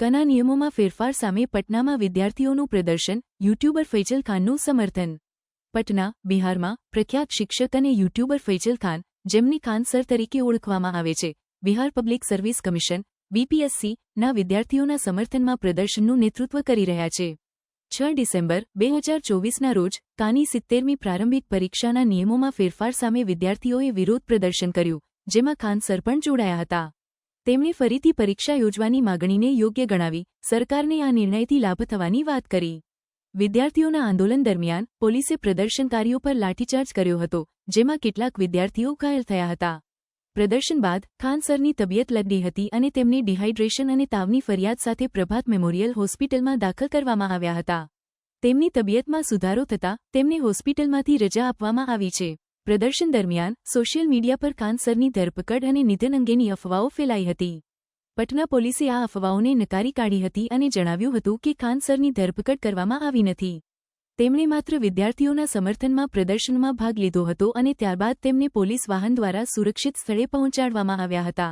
કના નિયમોમાં ફેરફાર સામે પટનામાં વિદ્યાર્થીઓનું પ્રદર્શન, યુટ્યુબર ફૈજલ ખાનનું સમર્થન. પટના, બિહારમાં, પ્રખ્યાત શિક્ષક અને યુટ્યુબર ફૈજલ ખાન, જેમની ખાન સર તરીકે ઓળખવામાં આવે છે. Bihar public service commission BPSC ના વિદ્યાર્થીઓના સમર્થનમાં પ્રદર્શનનું નેતૃત્વ કરી રહ્યા છે. છ ડિસેમ્બર, બે હજાર ચોવીસના રોજ કાની સિત્તેરમી પ્રારંભિક પરીક્ષાના નિયમોમાં ફેરફાર સામે વિદ્યાર્થીઓએ વિરોધ પ્રદર્શન કર્યું, જેમાં ખાન સર પણ જોડાયા હતા. તેમણે ફરીથી પરીક્ષા યોજવાની માગણીને યોગ્ય ગણાવી, સરકારને આ નિર્ણયથી લાભ થવાની વાત કરી. વિદ્યાર્થીઓના આંદોલન દરમિયાન, પોલીસે પ્રદર્શનકારીઓ પર લાઠીચાર્જ કર્યો હતો, જેમાં કેટલાક વિદ્યાર્થીઓ ઘાયલ થયા હતા. પ્રદર્શન બાદ, ખાન સરની તબિયત લગડી હતી અને તેમને ડિહાઇડ્રેશન અને તાવની ફરિયાદ સાથે પ્રભાત મેમોરિયલ હોસ્પિટલમાં દાખલ કરવામાં આવ્યા હતા. તેમની તબિયતમાં સુધારો થતાં, તેમને હોસ્પિટલમાંથી રજા આપવામાં આવી છે. પ્રદર્શન દરમિયાન સોશિયલ મીડિયા પર કાનસરની ધરપકડ અને નિધન અંગેની અફવાઓ ફેલાઈ હતી. પટના પોલીસે આ અફવાઓને નકારી કાઢી હતી અને જણાવ્યું હતું કે કાનસરની ધરપકડ કરવામાં આવી નથી. તેમણે માત્ર વિદ્યાર્થીઓના સમર્થનમાં પ્રદર્શનમાં ભાગ લીધો હતો અને ત્યારબાદ તેમને પોલીસ વાહન દ્વારા સુરક્ષિત સ્થળે પહોંચાડવામાં આવ્યા હતા.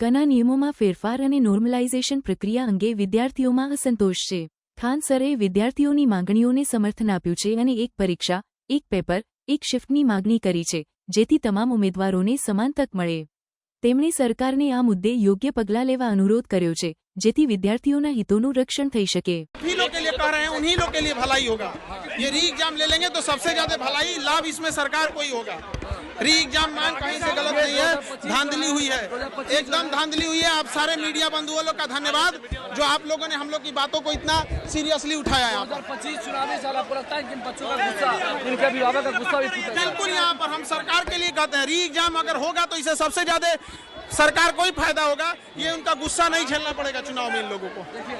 કના નિયમોમાં ફેરફાર અને નોર્મલાઇઝેશન પ્રક્રિયા અંગે વિદ્યાર્થીઓમાં અસંતોષ છે. ખાન સરે વિદ્યાર્થીઓની માંગણીઓને સમર્થન આપ્યું છે અને એક પરીક્ષા, એક પેપર એક શિફ્ટની માગણી કરી છે જેથી તમામ ઉમેદવારોને સમાન તક મળે તેમણે સરકારને આ મુદ્દે યોગ્ય પગલાં લેવા અનુરોધ કર્યો છે જેથી વિદ્યાર્થીઓના હિતોનું રક્ષણ થઈ શકે ही लोग के लिए कह रहे हैं उन्हीं लोग के लिए भलाई होगा ये री एग्जाम ले लेंगे तो सबसे ज्यादा भलाई लाभ इसमें सरकार को ही होगा री एग्ज़ाम मान कहीं से गलत नहीं है धांधली हुई है। एकदम धांधली हुई है। आप सारे मीडिया बंधुओं लोग का धन्यवाद जो आप लोगों ने हम लोग की बातों को इतना सीरियसली उठाया है पच्चीस चुनावी साल आपको लगता है कि बच्चों का गुस्सा इनके अभिभावक का गुस्सा भी बिल्कुल यहाँ पर हम सरकार के लिए कहते हैं री एग्ज़ाम अगर होगा तो इसे सबसे ज़्यादा सरकार को ही फ़ायदा होगा। ये उनका गुस्सा नहीं झेलना पड़ेगा चुनाव में इन लोगों को।